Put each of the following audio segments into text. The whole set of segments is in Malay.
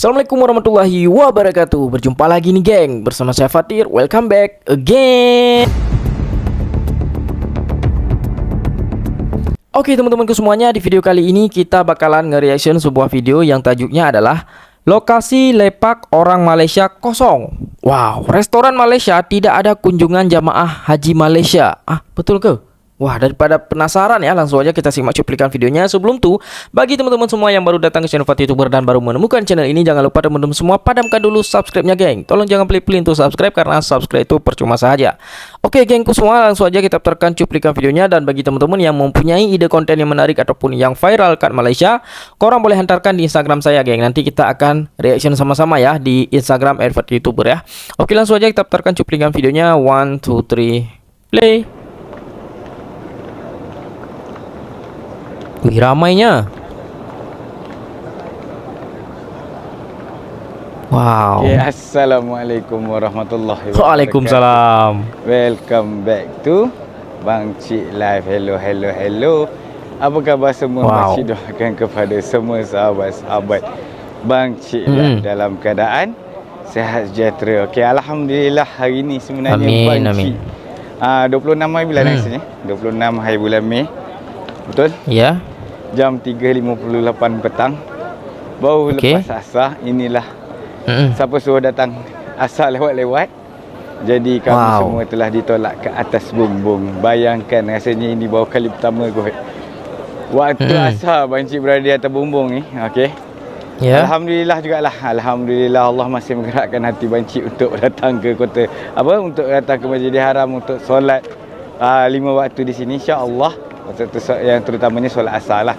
Assalamualaikum warahmatullahi wabarakatuh. Berjumpa lagi nih geng. Bersama saya Fatir. Welcome back again. Oke teman-temanku semuanya Di video kali ini kita bakalan nge-reaction sebuah video yang tajuknya adalah Lokasi lepak orang Malaysia kosong. Wow, restoran Malaysia tidak ada kunjungan jamaah haji Malaysia. Ah, betul ke? Wah, daripada penasaran ya, langsung aja kita simak cuplikan videonya. Sebelum itu, bagi teman-teman semua yang baru datang ke channel Fatih Youtuber dan baru menemukan channel ini, jangan lupa teman-teman semua padamkan dulu subscribe-nya, geng. Tolong jangan pilih-pilih untuk subscribe karena subscribe itu percuma saja. Oke, gengku semua, langsung aja kita putarkan cuplikan videonya dan bagi teman-teman yang mempunyai ide konten yang menarik ataupun yang viral kat Malaysia, korang boleh hantarkan di Instagram saya, geng. Nanti kita akan reaction sama-sama ya di Instagram Fatih Youtuber ya. Oke, langsung aja kita putarkan cuplikan videonya. One, two, three, play. Wih ramainya Wow Okay, Assalamualaikum warahmatullahi wabarakatuh. Waalaikumsalam Welcome back to Bang Cik Live. Hello, hello, hello. Apa khabar semua? Wow. Masih doakan kepada semua sahabat-sahabat Bang Cik Mm. Live dalam keadaan sehat sejahtera. Okey, Alhamdulillah hari ni sebenarnya Amin, Bang amin. Cik. Ah, 26 hari bulan Hmm. rasanya. 26 hari bulan Mei. Betul? Ya Jam 3.58 petang. Baru Okey. lepas asar, inilah Mm-mm. Siapa suruh datang asal lewat-lewat Jadi kami Wow. semua telah ditolak ke atas bumbung Bayangkan rasanya ini baru kali pertama kot Waktu Hmm. asal Bancik berada di atas bumbung ni okay. Ya Alhamdulillah jugalah Alhamdulillah Allah masih menggerakkan hati Bancik untuk datang ke kota Apa Untuk datang ke Masjidil Haram Untuk solat uh, lima waktu di sini InsyaAllah Yang terutamanya solat asal lah.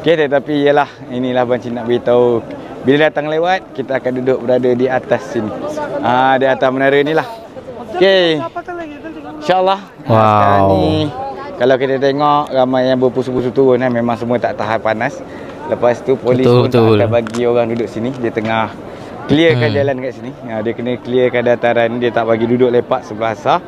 Okay tetapi ialah Inilah Bancik nak beritahu. Bila datang lewat Kita akan duduk berada di atas sini. Ah Di atas menara ni lah. Okay InsyaAllah. Wow. Sekarang ni Kalau kita tengok Ramai yang berpusu-pusu turun kan Memang semua tak tahan panas. Lepas tu polis Betul, pun betul. tak akan bagi orang duduk sini. Dia tengah clearkan Hmm. jalan kat sini. Ha, Dia kena clearkan dataran. Dia tak bagi duduk lepak sebelah asar.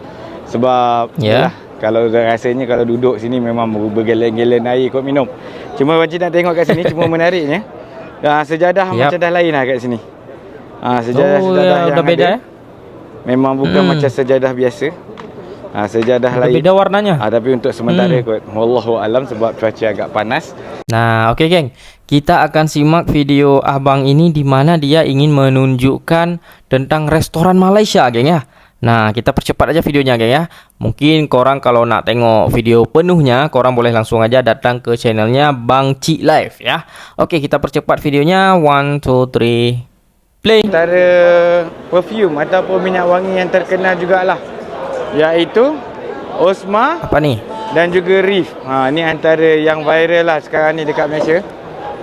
Sebab Ya. yalah, Kalau rasanya kalau duduk sini Memang bergeleng-geleng air kot minum Cuma Pakcik nak tengok kat sini Cuma menariknya ha, Sejadah Yap. macam dah lain lah kat sini ha, Sejadah-sejadah Oh, yang dah beda ada eh Memang bukan Hmm. macam sejadah biasa ha, Sejadah Dah lain beda warnanya ha, Tapi untuk sementara Hmm. kot Wallahu alam sebab cuaca agak panas Nah, oke geng. Kita akan simak video abang ini di mana dia ingin menunjukkan tentang restoran Malaysia, geng ya. Nah, kita percepat aja videonya, geng ya. Mungkin korang kalau nak tengok video penuhnya, korang boleh langsung aja datang ke channelnya Bang Cik Live ya. Oke, kita percepat videonya. One, two, three, play. Antara perfume ataupun minyak wangi yang terkenal jugalah Iaitu Osma Apa nih? dan juga Reef ha, Ni antara yang viral lah sekarang ni dekat Malaysia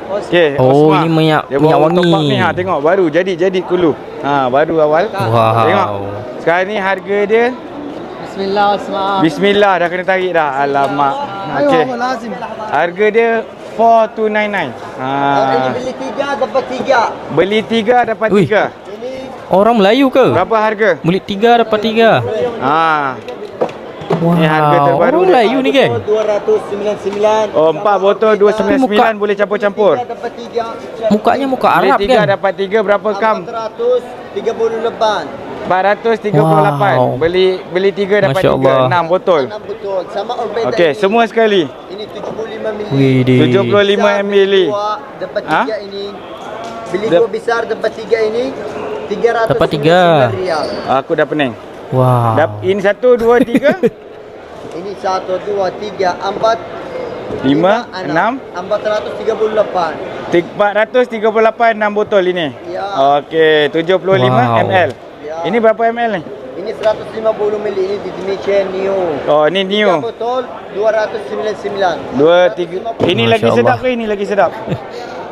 Okay, Oh, Osma. ini minyak- Dia minyak top wangi. ni, ha, Tengok baru jadi-jadi kulu ha, Baru awal Wow. Tengok Sekarang ni harga dia Bismillah Asma. Bismillah dah kena tarik dah Alamak Okay lazim. Harga dia 4299 ha, beli tiga dapat tiga. Beli tiga dapat Ui. tiga Ini Orang Melayu ke? Berapa harga? Beli tiga dapat tiga. Ha, Wow. Ni harga terbaru dia. Melayu ni, geng. 299. Oh, empat botol 299 muka- boleh campur-campur. Mukanya muka Beli Arab kan? dapat tiga berapa kam? 430 leban. 438. Wow. Beli beli tiga dapat Masya tiga. Allah. Enam botol. Enam betul. Sama Orbeda. Okey, ini. semua sekali. Ini 75 mili. Widih. 75 ml. Dapat Ha? tiga ini. Beli Dap- dua besar dapat tiga ini. 300 Dapat tiga. rial. Aku dah pening. Wow. Dap ini satu, dua, tiga, Ini satu, dua, tiga, empat, lima, enam, 438. Tik- 438 enam botol ini. Ya. Okey, 75 Wow. ml. Ya. Ini berapa ml ni? Ini 150 mili ini di Dimension Neo. Oh, ni new. Tiga botol 299. Dua, tiga. Ini Masya lagi sedap Allah. ke ini lagi sedap?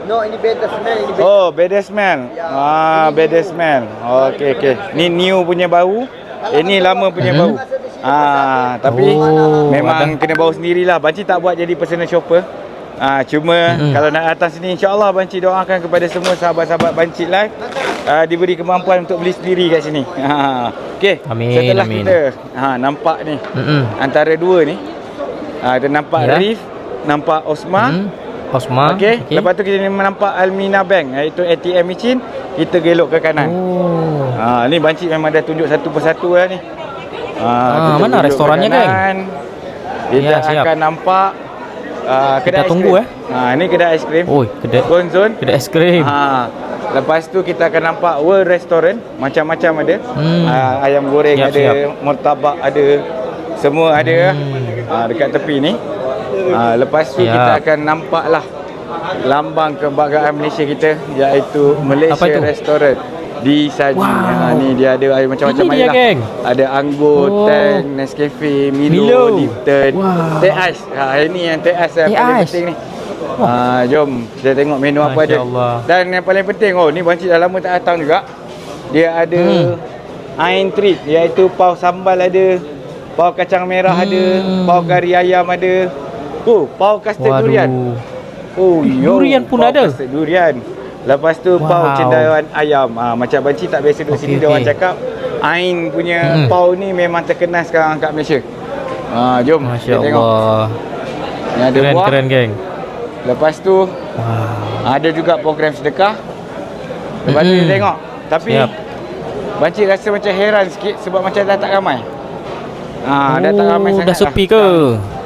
No, ini beda smell, ini beda. Oh, beda smell. Ya. Ah, beda smell. Okey, okey. Ni new punya bau. Ini lama punya Hmm. bau. Ah, tapi Oh, memang kena bau sendirilah. Banci tak buat jadi personal shopper. Ah, cuma Mm-mm. kalau nak datang sini insya-Allah Banci doakan kepada semua sahabat-sahabat Banci Live ah, diberi kemampuan untuk beli sendiri kat sini. Ha. Okey. Amin, Setelah amin. kita ha nampak ni Mm-mm. antara dua ni. Ah, kita nampak Ya. Reef, nampak Osman. Hmm. Osman. Okey. Lepas tu kita nampak Almina Bank iaitu ATM machine. kita gelok ke kanan. Oh. Ha, ni bancik memang dah tunjuk satu persatu lah ni. Ah, kita mana restorannya, geng? kanan. Kita Ya, siap. akan nampak uh, kedai Kita tunggu, eh. Ha, ni kedai aiskrim. Oi, kedai Gonzon. kedai es krim. Ha. Lepas tu kita akan nampak World Restaurant macam-macam ada. Hmm. Uh, ayam goreng Siap, ada, siap. murtabak ada. Semua ada Hmm. uh, dekat tepi ni. Uh, lepas tu Siap. kita akan nampaklah lambang kebanggaan Malaysia kita iaitu Malaysia Apa di Saji. Wow. Ha, ni dia ada air macam-macam Ini dia, air lah. geng. Ada anggur, Oh. teh, Nescafe, Milo, Milo. Lipton, Wow. teh ais. Ha, ini yang teh ais yang paling penting ni. Ha, jom kita tengok menu apa Masya ada. Allah. Dan yang paling penting, oh ni bancik dah lama tak datang juga. Dia ada Hmm. ain treat iaitu pau sambal ada, pau kacang merah ada, Hmm. pau kari ayam ada. Oh, pau kastard durian. Oh, yo. Durian pun pau ada? Kastard durian. Lepas tu wow. pau cendawan ayam. Ha, macam bancik tak biasa duduk Okey, sini dia orang cakap ain punya Hmm. pau ni memang terkenal sekarang kat Malaysia. Ha, jom Masya kita tengok. Allah. Ni ada Keren buah. keren geng. Lepas tu Wow. ada juga program sedekah. Lepas tu Mm-mm. kita tengok. Tapi Siap. Bancik rasa macam heran sikit sebab macam dah tak ramai. Ha, dah tak ramai Oh, sangat. dah sepi lah. ke?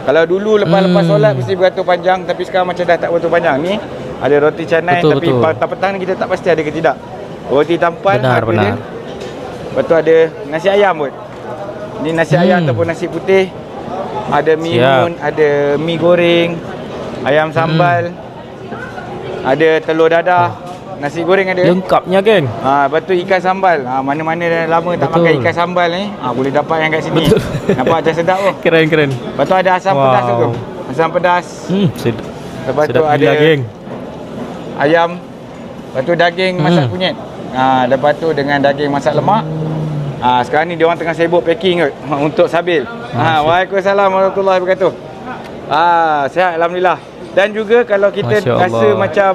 Kalau dulu lepas-lepas Hmm. solat mesti beratur panjang tapi sekarang macam dah tak beratur panjang. Ni ada roti canai Betul, tapi betul. petang-petang ni kita tak pasti ada ke tidak. Roti tampal Benar, ada benar. dia. Lepas tu ada nasi ayam pun. Ni nasi ayam Hmm. ataupun nasi putih. Ada Siap. mihun, ada mi goreng, ayam sambal. Ada telur dadah, nasi goreng ada. Lengkapnya geng. Ha, lepas tu ikan sambal. Ha, mana-mana dah lama tak Betul. makan ikan sambal ni. Ha, boleh dapat yang kat sini. Betul. Nampak macam sedap tu. Keren keren. Lepas tu ada asam Wow. pedas tu. Asam pedas. Hmm, sedap. Lepas sedap tu ada geng. Ayam. Lepas tu daging masak Hmm. kunyit. Ha, lepas tu dengan daging masak lemak. Ha, sekarang ni dia orang tengah sibuk packing kot untuk sabil. Ha, Waalaikumsalam warahmatullahi wabarakatuh. Ha, sihat alhamdulillah. Dan juga kalau kita rasa macam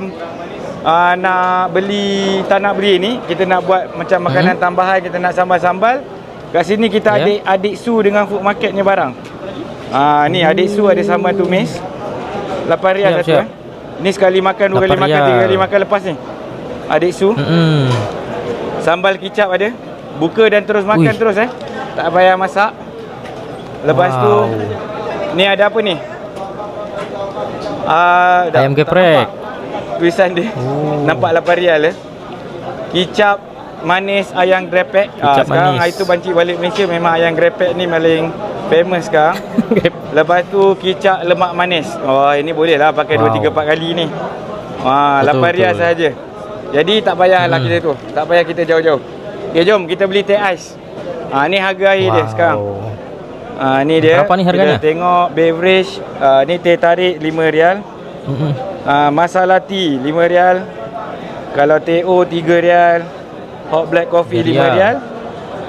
uh, nak beli tak nak beli ni, kita nak buat macam makanan Hmm. tambahan, kita nak sambal-sambal. Kat sini kita Ya. adik adik su dengan food marketnya barang. Ah ni adik su ada sambal tumis. 8 rial satu eh. Ni sekali makan, dua kali 8 makan, tiga kali makan lepas ni. Adik su. Hmm. Sambal kicap ada. Buka dan terus makan Uish. terus eh. Tak payah masak. Lepas Wow. tu ni ada apa ni? Ah, dah- Ayam geprek. Tulisan dia. Oh. Nampak 8 rial eh. Kicap manis ayam grepek. Ah, Kicap sekarang manis. hari tu bancik balik Malaysia memang ayam grepek ni paling famous sekarang. Lepas tu kicap lemak manis. Oh ini boleh lah pakai 2 Wow. 3 4 kali ni. Betul, 8 rial betul. sahaja. Jadi tak payahlah Hmm. kita tu. Tak payah kita jauh-jauh. Okay jom kita beli teh ais. Ha ni harga air dia sekarang. Ha ni dia. Berapa ni harganya? Kita tengok beverage uh, ni teh tarik 5 rial. Hmm. Uh, masala tea 5 rial. Kalau teh O 3 rial. Hot black coffee 5 Rial. rial.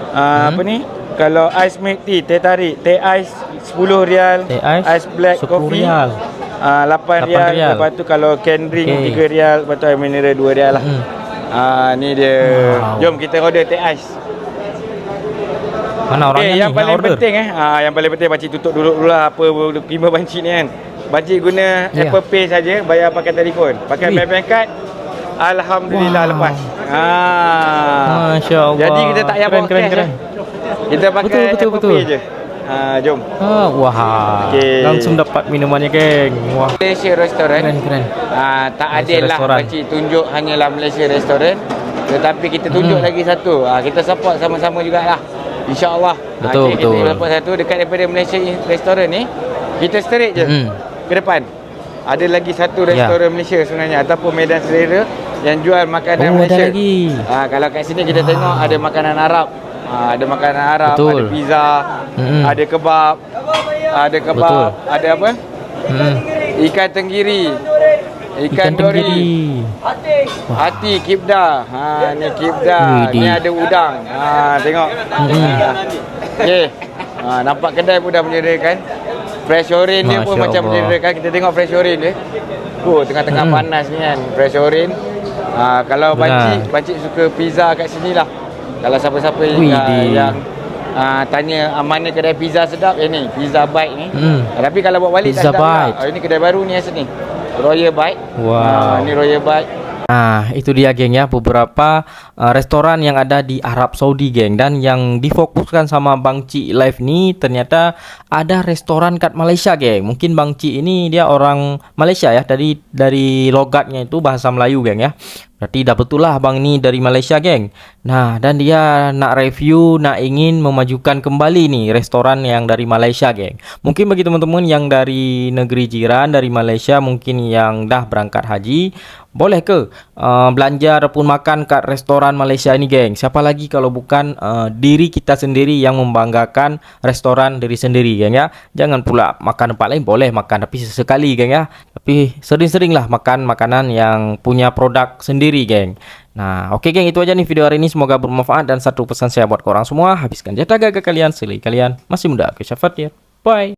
Uh, Hmm. apa ni? Kalau ice milk tea, teh tarik, teh ais 10 rial. Teh ais, ice black 10 coffee. rial. Uh, 8, 8 rial. rial. Lepas tu kalau can drink Okey. 3 rial, lepas tu air mineral 2 rial lah. Hmm. Ah ni dia. Wow. Jom kita order teh ais. Mana orangnya Eh, ni yang paling order? penting eh. Ah yang paling penting bancik tutup dulu dulu lah apa lima bancik ni kan. Bancik guna Ya. Apple Pay saja, bayar pakai telefon. Pakai bank bank card. Alhamdulillah Wow. lepas. Ah. Masya Allah. Jadi kita tak payah bawa keren, cash. keren. eh. Kita pakai Betul, betul, betul. Je. Ah, jom. Ah, wah. Okey. Langsung dapat minumannya geng. Wah. Malaysia Restaurant. Keren keren. Ah, tak Malaysia adil lah. Pakcik tunjuk hanyalah Malaysia Restaurant Tetapi kita tunjuk Hmm. lagi satu ah, Kita support sama-sama jugalah InsyaAllah Betul, Ah, betul. Kita support satu dekat daripada Malaysia Restaurant ni Kita straight je Hmm. ke depan Ada lagi satu Ya. restoran Malaysia sebenarnya Ataupun Medan Selera Yang jual makanan Oh, ada Malaysia lagi. Ah, Kalau kat sini kita Wow. tengok ada makanan Arab ah, Ada makanan Arab, Betul. ada pizza Mm-mm. Ada kebab Ada kebab, Betul. ada apa? Hmm. Ikan tenggiri Ikan, Ikan dori tenggiri. Hati kibda. Ha ni kibda. Ni ada udang. Ha tengok. Ha. Okey. Ha nampak kedai pun dah menyediakan. Fresh orange dia pun Masya macam Allah. menyediakan. Kita tengok fresh orange dia. Oh tengah-tengah Hmm. panas ni kan. Fresh orange. Ha kalau Benar. bancik, bancik suka pizza kat sini lah. Kalau siapa-siapa yang, Widih. yang uh, tanya ah, mana kedai pizza sedap eh ni, Pizza Bite ni. Hmm. Tapi kalau bawa balik Pizza tak sedap. Oh, ini kedai baru ni yang sini. Royal Bite. Wow. Ha, ni Royal Bite. Nah, itu dia geng ya beberapa uh, restoran yang ada di Arab Saudi geng dan yang difokuskan sama Bang Ci Live ni ternyata ada restoran kat Malaysia geng. Mungkin Bang Ci ini dia orang Malaysia ya dari dari logatnya itu bahasa Melayu geng ya. Berarti dah betul lah abang ni dari Malaysia geng. Nah, dan dia nak review, nak ingin memajukan kembali nih restoran yang dari Malaysia geng. Mungkin bagi teman-teman yang dari negeri jiran dari Malaysia mungkin yang dah berangkat haji, boleh ke uh, belanja ataupun makan kat restoran Malaysia ini geng? Siapa lagi kalau bukan uh, diri kita sendiri yang membanggakan restoran diri sendiri geng ya. Jangan pula makan tempat lain boleh makan tapi sesekali geng ya. Tapi sering-seringlah makan makanan yang punya produk sendiri geng. Nah, oke geng itu aja nih video hari ini semoga bermanfaat dan satu pesan saya buat korang semua habiskan jatah gagah kalian selagi kalian masih muda. Oke, syafat ya. Bye.